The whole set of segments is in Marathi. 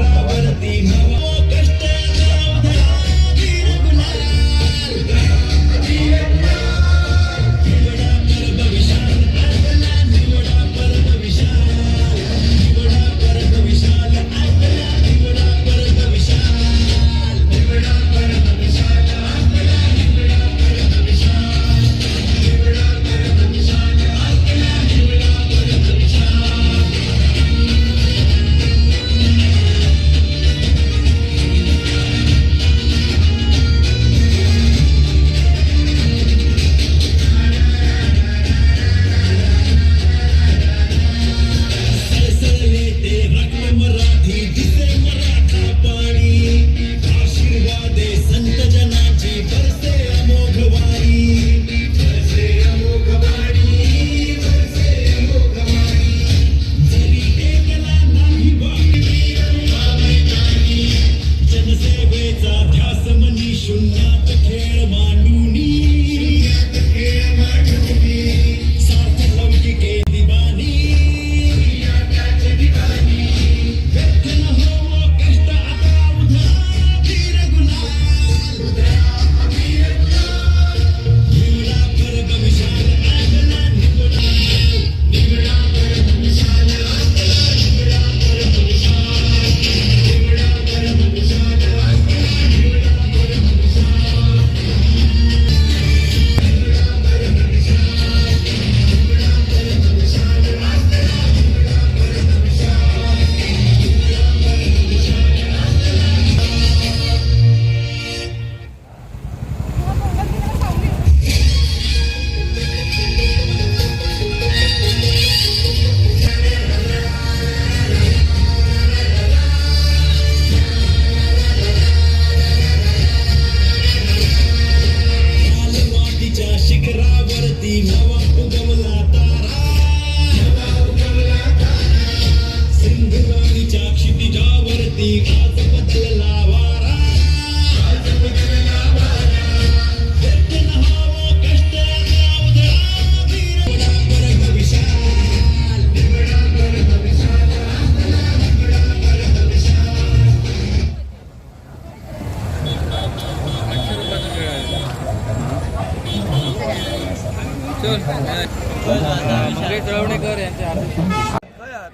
तिच्या शिखरावरती मनी शून्यात खेळ मांडूनी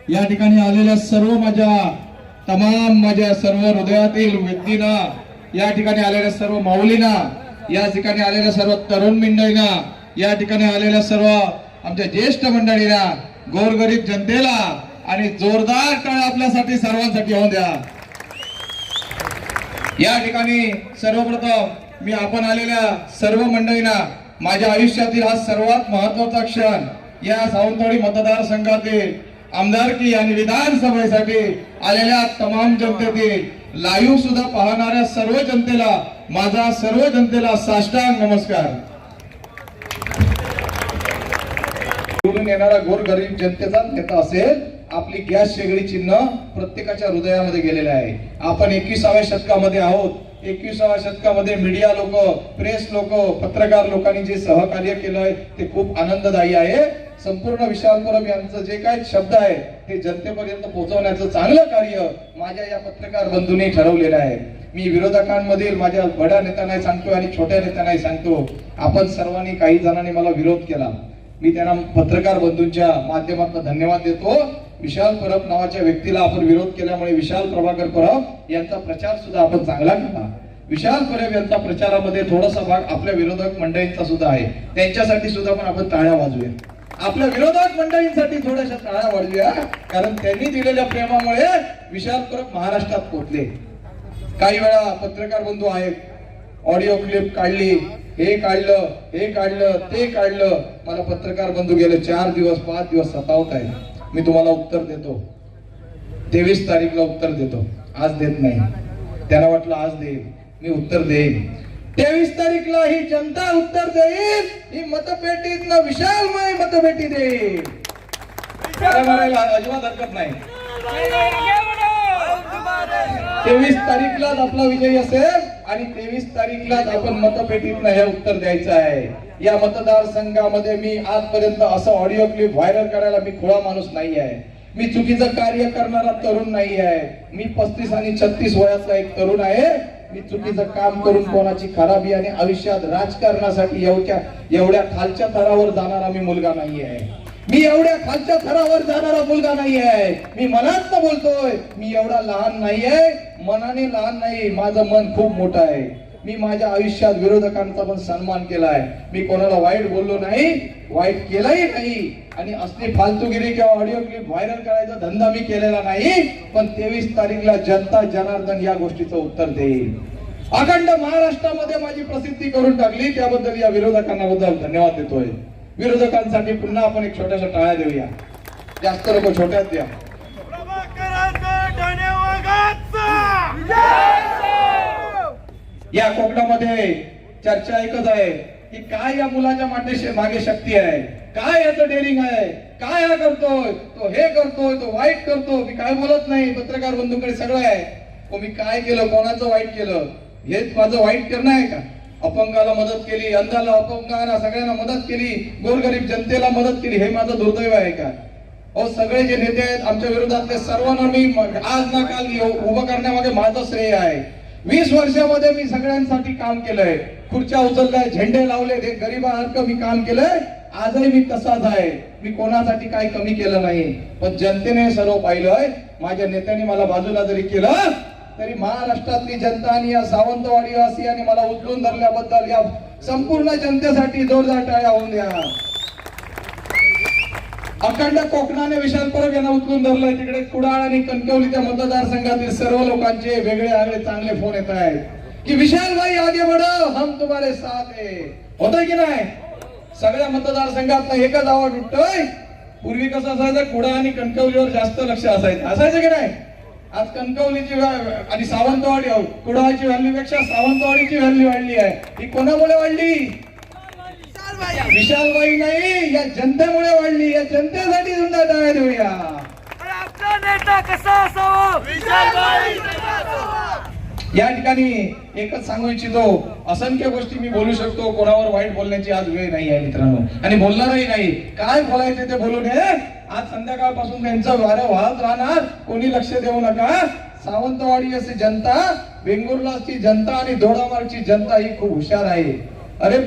या ठिकाणी आलेल्या सर्व माझ्या तमाम माझ्या सर्व हृदयातील व्यक्तींना या ठिकाणी आलेल्या सर्व माऊलींना या ठिकाणी आलेल्या सर्व तरुण मंडळींना या ठिकाणी आलेल्या सर्व आमच्या ज्येष्ठ मंडळींना गोरगरीब जनतेला आणि जोरदार टळ आपल्यासाठी सर्वांसाठी होऊन द्या. या ठिकाणी सर्वप्रथम मी आपण आलेल्या सर्व मंडळींना माझ्या आयुष्यातील हा सर्वात महत्त्वाचा क्षण या सावंतवाडी मतदारसंघातील आमदारकी आणि विधानसभेसाठी आलेल्या तमाम जनतेतील लाईव्ह सुद्धा पाहणाऱ्या सर्व जनतेला माझा सर्व जनतेला साष्टांग नमस्कार. निवडून येणारा गोरगरीब जनतेचा नेता असेल आपली गॅस शेगडी चिन्ह प्रत्येकाच्या हृदयामध्ये गेलेले आहे. आपण एकविसाव्या शतकामध्ये आहोत. एकविसाव्या शतकामध्ये मीडिया लोक प्रेस लोक पत्रकार लोकांनी जे सहकार्य केलंय ते खूप आनंददायी आहे. संपूर्ण विशाल परब यांचं जे काही शब्द आहे ते जनतेपर्यंत पोहोचवण्याचं चांगलं कार्य माझ्या या पत्रकार बंधूंनी ठरवलेलं आहे. मी विरोधकांमधील माझ्या बड्या नेत्यांनाही सांगतो आणि छोट्या नेत्यांनाही सांगतो आपण सर्वांनी काही जणांनी मला विरोध केला. मी त्यांना पत्रकार बंधूंच्या माध्यमातून धन्यवाद देतो. विशाल परब नावाच्या व्यक्तीला आपण विरोध केल्यामुळे विशाल प्रभाकर परब यांचा प्रचार सुद्धा आपण चांगला केला. विशाल परब यांचा प्रचारामध्ये थोडासा भाग आपल्या विरोधक मंडळींचा सुद्धा आहे. त्यांच्यासाठी सुद्धा पण आपण टाळ्या वाजूया आपल्या विरोधक मंडळींसाठी थोड्याशा टाळ्या वाजूया कारण त्यांनी दिलेल्या प्रेमामुळे विशाल परब महाराष्ट्रात पोहोचले. काही वेळा पत्रकार बंधू आहेत. ऑडिओ क्लिप काढली हे काढलं हे काढलं ते काढलं. मला पत्रकार बंधू गेले चार दिवस पाच दिवस सतावत आहे मी तुम्हाला उत्तर देतो. तेवीस तारीखला उत्तर देतो. आज देत नाही. त्यांना वाटलं आज देईल मी उत्तर देईन. तेवीस तारीखला ही जनता उत्तर देईल ही मतपेटीत विशालमय मतपेटी देईल त्याला म्हणायला अजिबात हरकत नाही. तेवीस तारीखलाच आपला विजय असेल आणि तेवीस तारीखलाच आपण मतपेटीतनं हे उत्तर द्यायचं आहे. या मतदारसंघामध्ये मी आजपर्यंत असं ऑडिओ क्लिप व्हायरल करायला मी खुळा माणूस नाही आहे. मी चुकीचं कार्य करणारा तरुण नाही आहे. मी पस्तीस आणि छत्तीस वयाचा एक तरुण आहे. मी चुकीचं काम करून कोणाची खराबी आणि आयुष्यात राजकारणासाठी एवढ्या एवढ्या खालच्या थरावर जाणारा मी मुलगा नाही आहे. मी एवढ्या खालच्या थरावर जाणारा मुलगा नाही आहे. मी मनात बोलतोय मी एवढा लहान नाही आहे. मनाने लहान नाही माझं मन खूप मोठं आहे. मी माझ्या आयुष्यात विरोधकांचा पण सन्मान केलाय. मी कोणाला वाईट बोललो नाही वाईट केलंही नाही. आणि असली फालतूगिरी किंवा ऑडिओ क्लिप व्हायरल करायचा धंदा मी केलेला नाही पण तेवीस तारीखला जनता जनार्दन या गोष्टीचं उत्तर देईल. अखंड महाराष्ट्रामध्ये माझी प्रसिद्धी करून टाकली त्याबद्दल या विरोधकांना बद्दल धन्यवाद देतोय. विरोधकांसाठी पुन्हा आपण एक छोट्याशा टाळ्या देऊया. जास्त लोक छोट्यात द्या. या कोकणामध्ये चर्चा एकच आहे की काय या मुलाच्या माटे मागे शक्ती आहे? काय याचं डेअरिंग आहे? काय हा करतोय? तो हे करतोय तो वाईट करतो मी काय बोलत नाही पत्रकार बंधूकडे सगळं आहे. मी काय केलं कोणाचं वाईट केलं? हेच माझं वाईट करणं आहे का? अपंगाला मदत केली अंधाला अपंगाला सगळ्यांना मदत केली गोरगरीब जनतेला मदत केली हे माझं दुर्दैव आहे का? अहो सगळे जे नेते आहेत आमच्या विरोधातले सर्वांना मी आज ना काल उभं करण्यामागे माझं श्रेय आहे. वीस वर्षामध्ये मी सगळ्यांसाठी काम केलंय. खुर्च्या उचलल्या झेंडे लावले ते गरीबासारखं मी काम केलंय? आजही मी तसाच आहे. मी कोणासाठी काही कमी केलं नाही. पण जनतेने सर्व पाहिलंय. माझ्या नेत्यांनी मला बाजूला जरी केलं तरी महाराष्ट्रातली जनता आणि या सावंतवाडी आणि मला उचलून धरल्याबद्दल या संपूर्ण जनतेसाठी जोरदार टाळ्या होऊन द्या. अखंड कोकणाने विशाल परब यांना उचलून धरलंय. तिकडे कुडाळ आणि कणकवली त्या मतदारसंघातील सर्व लोकांचे वेगळे आगळे चांगले फोन येत आहेत. की विशाल भाई आगे बढो. हम तुम्हारे साथ है. होतंय की नाही? सगळ्या मतदारसंघात एकच आवाज उठतोय. पूर्वी कसं असायचं कुडा आणि कणकवलीवर जास्त लक्ष असायचं. असायचं की नाही? आज कणकवलीची आणि सावंतवाडी कुडाळची व्हॅल्यू पेक्षा सावंतवाडीची व्हॅल्यू वाढली आहे. ही कोणामुळे वाढली? विशालबाई. नाही या जनतेमुळे वाढली या जनतेसाठी सुद्धा टाळ्या देऊया आपला नेता कसा असावा? या ठिकाणी एकच सांगू इच्छितो असंख्य गोष्टी मी बोलू शकतो कोणावर वाईट बोलण्याची आज वेळ नाही आहे मित्रांनो. आणि बोलणारही नाही. काय बोलायचे ते बोलू नये आज संध्याकाळपासून त्यांचं वारं वाहत राहणार कोणी लक्ष देऊ नका. सावंतवाडी असे जनता वेंगुर्लाची जनता आणि दोडामार्गची जनता ही खूप हुशार आहे. अरे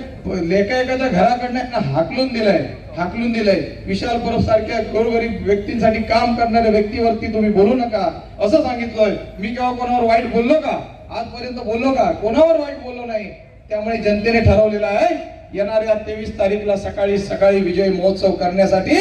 लेखा एकाच्या घराकडनं हाकलून दिलंय हाकलून दिलंय. विशाल परब सारख्या गोरगरीब व्यक्तींसाठी काम करणाऱ्या व्यक्तीवरती तुम्ही बोलू नका. असं सांगितलंय. मी केव्हा कोणावर वाईट बोललो का? आजपर्यंत बोललो का? कोणावर वाईट बोललो नाही. त्यामुळे जनतेने ठरवलेलं आहे येणाऱ्या तेवीस तारीखला सकाळी सकाळी विजय महोत्सव करण्यासाठी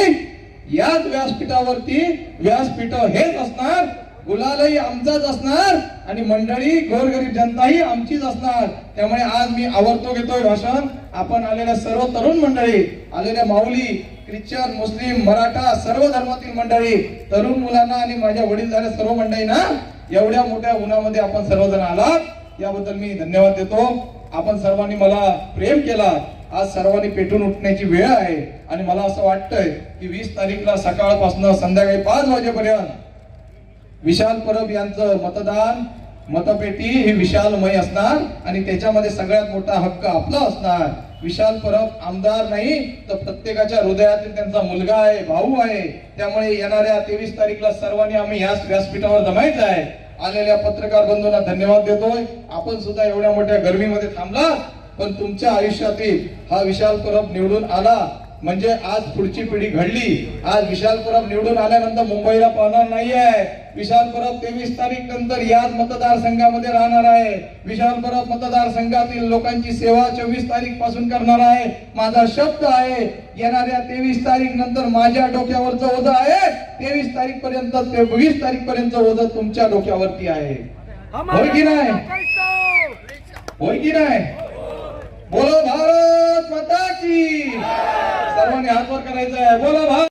याच व्यासपीठावरती व्यासपीठ हेच असणार. गुलालही आमचाच असणार आणि मंडळी गोरगरीब जनताही आमचीच असणार. त्यामुळे आज मी आवर्तो घेतोय भाषण. आपण आलेल्या सर्व तरुण मंडळी आलेल्या माऊली ख्रिश्चन मुस्लिम मराठा सर्व धर्मातील मंडळी तरुण मुलांना आणि माझ्या वडील झाल्या सर्व मंडळींना एवढ्या मोठ्या उन्हामध्ये आपण सर्वजण आलात. याबद्दल मी धन्यवाद देतो. आपण सर्वांनी मला प्रेम केला. आज सर्वांनी पेटून उठण्याची वेळ आहे. आणि मला असं वाटतंय की वीस तारीखला सकाळपासून संध्याकाळी पाच वाजेपर्यंत विशाल परब यांचं मतदान मतपेटी ही विशालमय असणार आणि त्याच्यामध्ये सगळ्यात मोठा हक्क आपला असणार. विशाल परब आमदार नाही तर प्रत्येकाच्या हृदयातील त्यांचा मुलगा आहे भाऊ आहे. त्यामुळे येणाऱ्या तेवीस तारीखला सर्वांनी आम्ही याच व्यासपीठावर जमायचं आहे. आलेल्या पत्रकार बंधूंना धन्यवाद देतोय. आपण सुद्धा एवढ्या मोठ्या गर्मीमध्ये थांबला पण तुमच्या आयुष्यातील हा विशाल परब निवडून आला. म्हणजे आज पुढची पिढी घडली. आज विशाल परब निवडून आल्यानंतर मुंबईला पाहणार नाहीये. विशाल परब तेवीस तारीख नंतर याच मतदारसंघामध्ये राहणार आहे. विशाल परब मतदारसंघातील लोकांची सेवा चोवीस तारीखपासून करणार आहे. माझा शब्द आहे येणाऱ्या तेवीस तारीख नंतर माझ्या डोक्यावरचं ओझ आहे. तेवीस तारीख पर्यंत ते वीस तारीख पर्यंत ओझ तुमच्या डोक्यावरती आहे. होय की नाही? होय की नाही? बोलो भारत माता की. सर्वांनी हात वर करायचं आहे बोला भारत.